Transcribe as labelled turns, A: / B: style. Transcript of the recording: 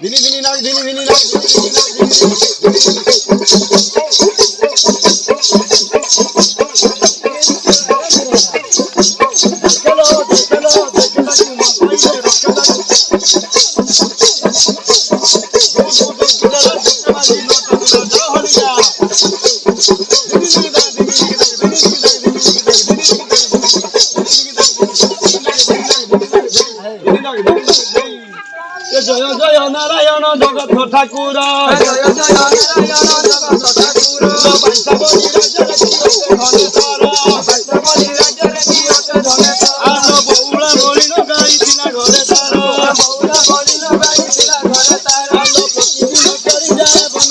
A: ধিনি ধিনি নাক ধিনি ধিনি নাক ধিনি ধিনি দেখল দেখল দেখল মাপাইলে রক্ষা জয় জয় নারায়ণ জগৎ ঠাকুর। বউলা বলিল গাইছিলা ঘরে তার আলো প্রতিদিন করি যায় বন